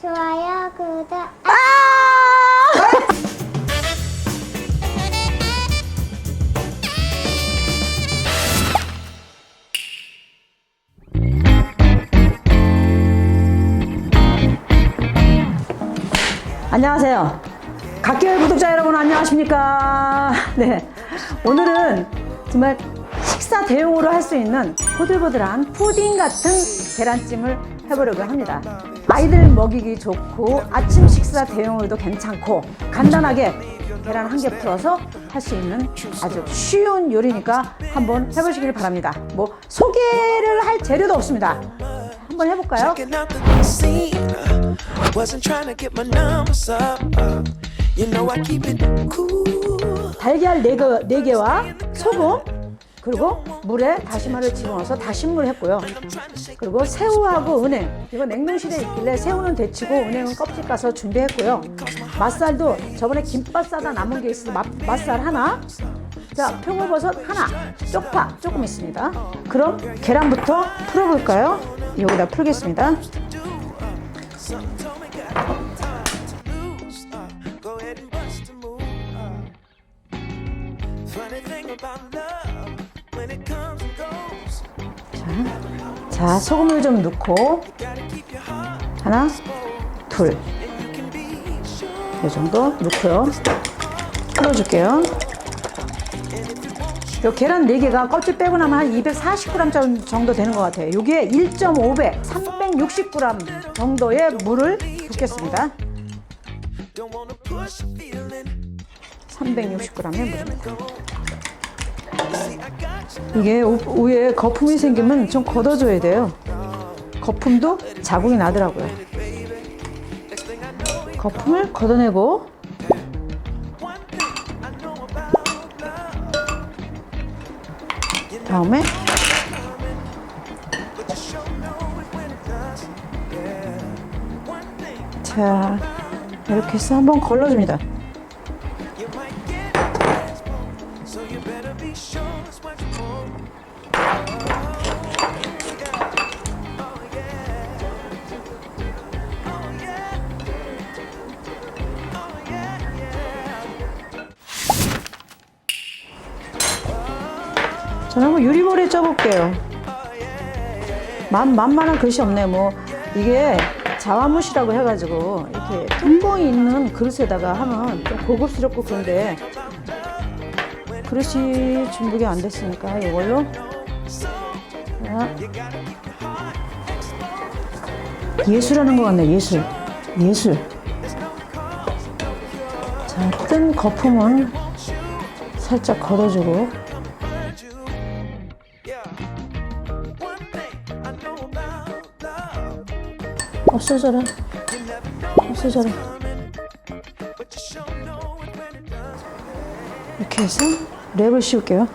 좋아요, 구독. 아! 안녕하세요. 각계의 구독자 여러분 안녕하십니까? 네. 오늘은 정말 식사 대용으로 할 수 있는 보들보들한 푸딩 같은 계란찜을 해보려고 합니다. 아이들 먹이기 좋고 아침 식사 대용으로도 괜찮고 간단하게 계란 한 개 풀어서 할 수 있는 아주 쉬운 요리니까 한번 해보시길 바랍니다. 뭐 소개를 할 재료도 없습니다. 한번 해볼까요? 달걀 4개, 네개와 소금 그리고 물에 다시마를 집어넣어서 다신물 했고요. 그리고 새우하고 은행 이거 냉동실에 있길래 새우는 데치고 은행은 껍질 까서 준비했고요. 맛살도 저번에 김밥 싸다 남은 게 있어서 맛, 맛살 하나 자 표고버섯 하나 쪽파 조금 있습니다. 그럼 계란부터 풀어볼까요? 여기다 풀겠습니다. 자 소금을 좀 넣고 하나 둘. 이 정도 넣고요. 풀어줄게요. 요 계란 4개가 껍질 빼고 나면 한 240g 정도 되는 것 같아요. 요게 1.5배, 360g 정도의 물을 붓겠습니다. Don't wanna push a feeling. 360g의 물입니다. 이게 우- 위에 거품이 생기면 좀 걷어줘야 돼요. 거품도 자국이 나더라고요. 거품을 걷어내고 다음에 자 이렇게 해서 한번 걸러줍니다. 저는 한번 유리볼에 쪄볼게요. 만, 만만한 그릇이 없네. 뭐, 이게 자화무시라고 해가지고, 이렇게 뚜껑이 있는 그릇에다가 하면 좀 고급스럽고 그런데, 그릇이 준비가 안 됐으니까 이걸로. 자. 예술하는 것 같네, 예술. 예술. 자, 뜬 거품은 살짝 love, 없어져라. 없어져라. 이렇게 해서 랩을 씌울게요.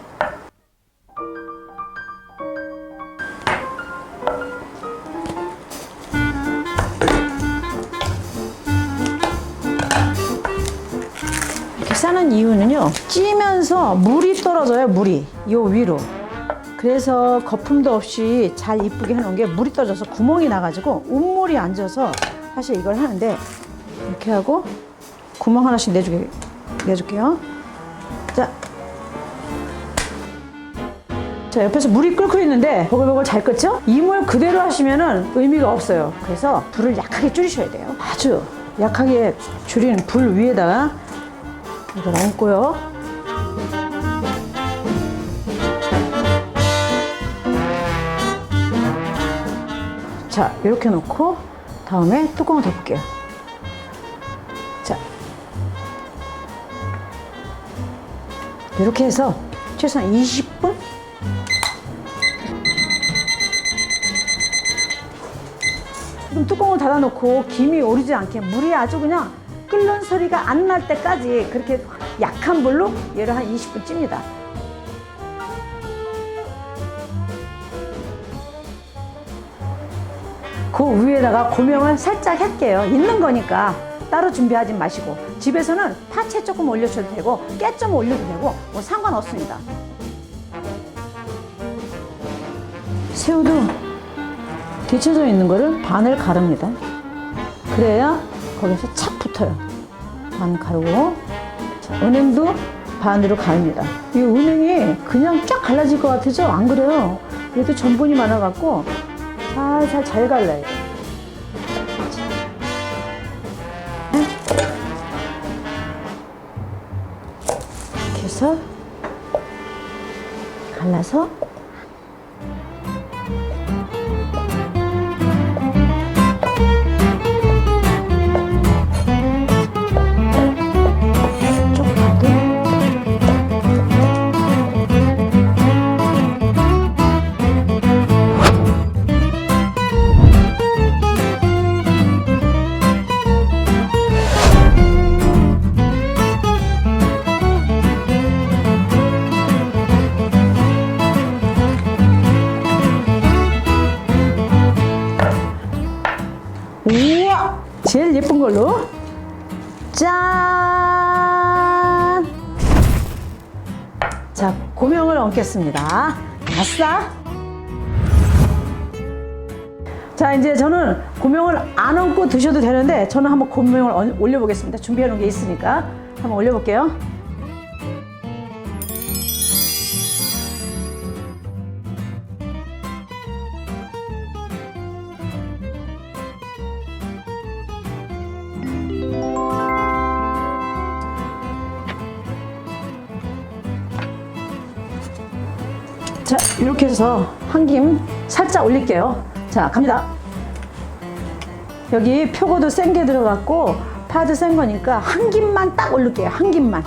이렇게 싸는 이유는요. 찌면서 물이 떨어져요, 물이. 요 위로. 그래서 거품도 없이 잘 이쁘게 해놓은 게 물이 떨어져서 구멍이 나가지고 운물이 앉아서 사실 이걸 하는데 이렇게 하고 구멍 하나씩 내주게, 내줄게요. 자. 자, 옆에서 물이 끓고 있는데 보글보글 잘 끓죠? 이 물 그대로 하시면은 의미가 없어요. 그래서 불을 약하게 줄이셔야 돼요. 아주 약하게 줄인 불 위에다가 이걸 얹고요. 자, 이렇게 놓고 다음에 뚜껑을 덮을게요. 자, 이렇게 해서 최소한 20분? 뚜껑을 닫아놓고 김이 오르지 않게 물이 아주 그냥 끓는 소리가 안 날 때까지 그렇게 약한 불로 얘를 한 20분 찝니다. 그 위에다가 고명을 살짝 할게요. 있는 거니까 따로 준비하지 마시고 집에서는 파채 조금 올려줘도 되고 깨 좀 올려도 되고 뭐 상관없습니다. 새우도 데쳐져 있는 거를 반을 가릅니다. 그래야 거기서 착 붙어요. 반 가르고 자, 은행도 반으로 가릅니다. 이 은행이 그냥 쫙 갈라질 것 같으죠? 안 그래요. 얘도 전분이 많아갖고 살살 잘 갈라야 돼. 이렇게 해서 갈라서 우와 제일 예쁜 걸로 짠! 자, 고명을 얹겠습니다. 아싸! 자, 이제 저는 고명을 안 얹고 드셔도 되는데 저는 한번 고명을 얹- 올려보겠습니다. 준비해 놓은 게 있으니까 한번 올려볼게요. 자, 이렇게 해서 한 김 살짝 올릴게요. 자, 갑니다. 여기 표고도 센 게 들어갔고 파도 센 거니까 한 김만 딱 올릴게요. 한 김만.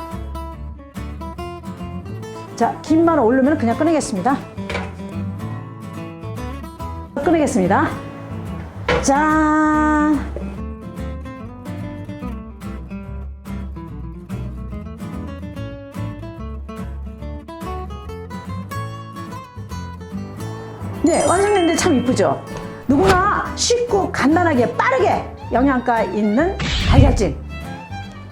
자, 김만 오르면 그냥 꺼내겠습니다. 꺼내겠습니다. 짠! 네, 완성됐는데 참 이쁘죠? 누구나 쉽고 간단하게 빠르게 영양가 있는 달걀찜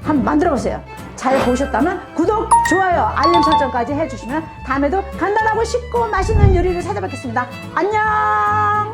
한번 만들어 보세요. 잘 보셨다면 구독, 좋아요, 알림 설정까지 해주시면 다음에도 간단하고 쉽고 맛있는 요리를 찾아뵙겠습니다. 안녕!